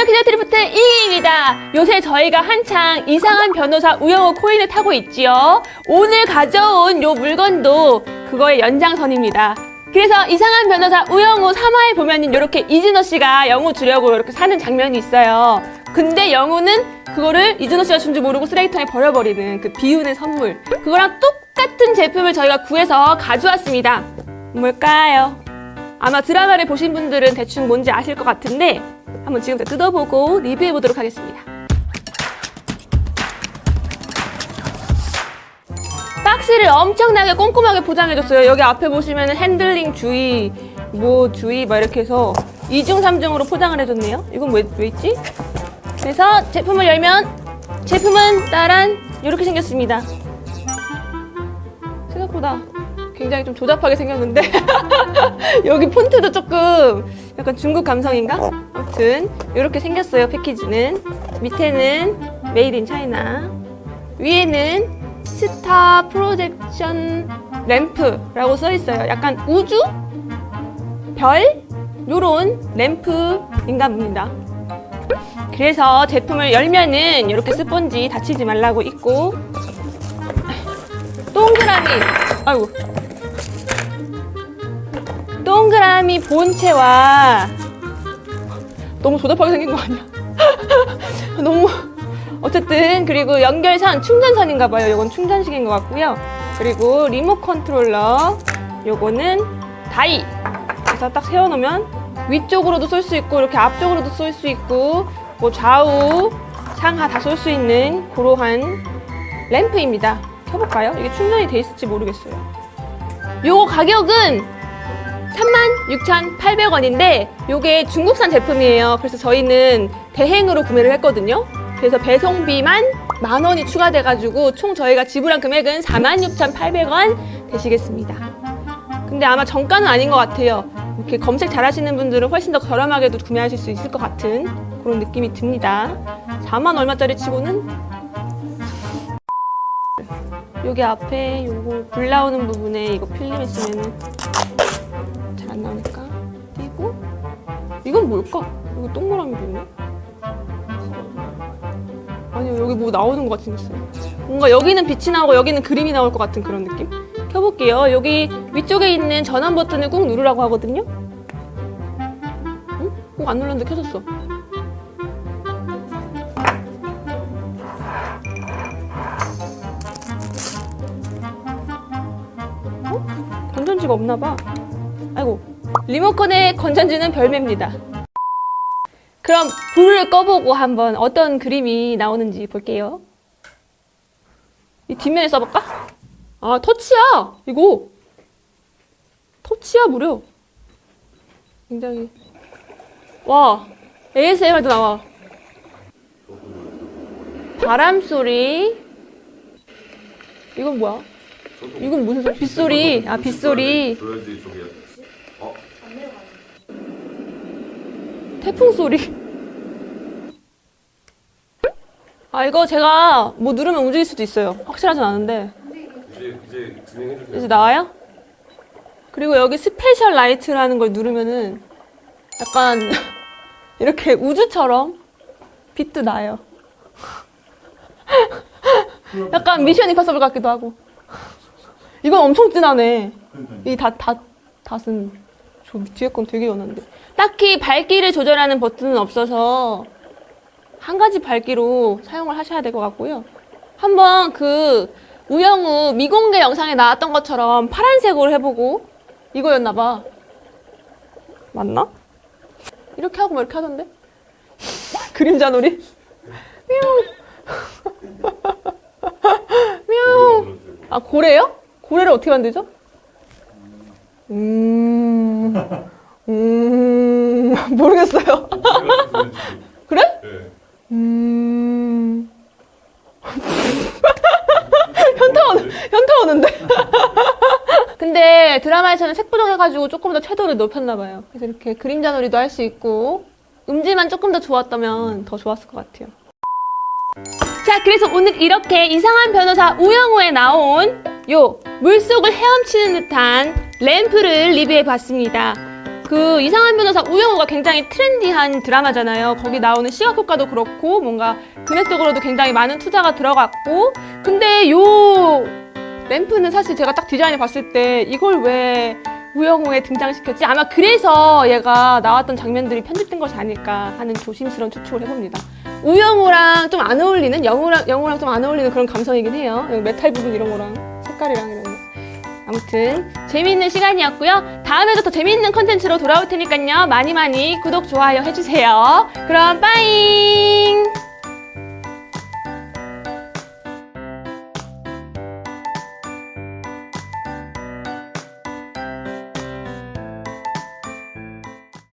안녕하세요. 기자 트리프트 이입니다. 요새 저희가 한창 이상한 변호사 우영우 코인을 타고 있지요. 오늘 가져온 요 물건도 그거의 연장선입니다. 그래서 이상한 변호사 우영우 3화에 보면은 이렇게 이진호 씨가 영우 주려고 이렇게 사는 장면이 있어요. 근데 영우는 그거를 이진호 씨가 준 줄 모르고 쓰레기통에 버려버리는 그 비운의 선물. 그거랑 똑같은 제품을 저희가 구해서 가져왔습니다. 뭘까요? 아마 드라마를 보신 분들은 대충 뭔지 아실 것 같은데 한번 지금부터 뜯어보고 리뷰해 보도록 하겠습니다. 박스를 엄청나게 꼼꼼하게 포장해줬어요. 여기 앞에 보시면 핸들링 주의, 뭐 주의 막 이렇게 해서 2중, 3중으로 포장을 해줬네요. 이건 왜, 왜 있지? 그래서 제품을 열면 제품은 따란 이렇게 생겼습니다. 생각보다 굉장히 좀 조잡하게 생겼는데 여기 폰트도 조금 약간 중국 감성인가? 아무튼 이렇게 생겼어요 패키지는 밑에는 메이드 인 차이나 위에는 스타 프로젝션 램프라고 써 있어요 약간 우주? 별? 요런 램프인가 봅니다 그래서 제품을 열면은 이렇게 스펀지 다치지 말라고 있고 동그라미 아이고 동그라미 본체와 너무 조잡하게 생긴 거 아니야? 너무 어쨌든 그리고 연결선 충전선인가 봐요. 이건 충전식인 것 같고요. 그리고 리모트 컨트롤러 요거는 다이 그래서 딱 세워놓으면 위쪽으로도 쏠 수 있고 이렇게 앞쪽으로도 쏠 수 있고 뭐 좌우 상하 다 쏠 수 있는 그러한 램프입니다. 켜볼까요? 이게 충전이 돼 있을지 모르겠어요. 요거 가격은 36,800원인데 요게 중국산 제품이에요. 그래서 저희는 대행으로 구매를 했거든요. 그래서 배송비만 만 원이 추가돼가지고 총 저희가 지불한 금액은 46,800원 되시겠습니다. 근데 아마 정가는 아닌 것 같아요. 이렇게 검색 잘 하시는 분들은 훨씬 더 저렴하게도 구매하실 수 있을 것 같은 그런 느낌이 듭니다. 4만 얼마짜리 치고는 여기 앞에 요거 불 나오는 부분에 이거 필름 있으면 이건 뭘까? 여기 동그라미도 있네. 아니요 여기 뭐 나오는 것 같은 게 있어요 뭔가 여기는 빛이 나오고 여기는 그림이 나올 것 같은 그런 느낌? 켜볼게요. 여기 위쪽에 있는 전원 버튼을 꾹 누르라고 하거든요. 응? 꼭안 눌렀는데 켜졌어. 어? 건전지가 없나 봐. 아이고 리모컨의 건전지는 별매입니다. 그럼 불을 꺼보고 한번 어떤 그림이 나오는지 볼게요. 이 뒷면에 써볼까? 아 터치야 이거 터치야 무려 굉장히 와 ASMR도 나와 바람 소리 이건 뭐야? 이건 무슨 소리? 빗소리 아 빗소리 줘야지 저기 어? 태풍 소리. 아 이거 제가 뭐 누르면 움직일 수도 있어요. 확실하진 않은데 이제 이제 진행해 주세요. 이제 나와요? 그리고 여기 스페셜 라이트라는 걸 누르면은 약간 이렇게 우주처럼 빛도 나요. 약간 미션 임파서블 같기도 하고. 이건 엄청 진하네. 이 다, 다, 닷은 저 뒤에 건 되게 연한데. 딱히 밝기를 조절하는 버튼은 없어서 한 가지 밝기로 사용을 하셔야 될 것 같고요. 한번 그 우영우 미공개 영상에 나왔던 것처럼 파란색으로 해보고 이거였나 봐. 맞나? 이렇게 하고 뭐 이렇게 하던데? 그림자 놀이? 뮤. 뮤. 아 고래요? 고래를 어떻게 만들죠? 음, 음, 모르겠어요. 그래? 네. 음. 현타 오는, 현타 오는데? 근데 드라마에서는 색보정해가지고 조금 더 채도를 높였나봐요. 그래서 이렇게 그림자 놀이도 할 수 있고, 음질만 조금 더 좋았다면 더 좋았을 것 같아요. 자, 그래서 오늘 이렇게 이상한 변호사 우영우에 나온 요 물속을 헤엄치는 듯한 램프를 리뷰해 봤습니다. 그 이상한 변호사 우영우가 굉장히 트렌디한 드라마잖아요. 거기 나오는 시각 효과도 그렇고 뭔가 금액적으로도 굉장히 많은 투자가 들어갔고 근데 요 램프는 사실 제가 딱 디자인을 봤을 때 이걸 왜 우영우에 등장시켰지? 아마 그래서 얘가 나왔던 장면들이 편집된 것이 아닐까 하는 조심스러운 추측을 해봅니다. 우영우랑 좀 안 어울리는 영우랑 영우랑 좀 안 어울리는 그런 감성이긴 해요. 메탈 부분 이런 거랑 색깔이랑 이런 거. 아무튼 재미있는 시간이었고요. 다음에도 더 재미있는 컨텐츠로 돌아올 테니까요. 많이 많이 구독, 좋아요 해주세요. 그럼 빠잉!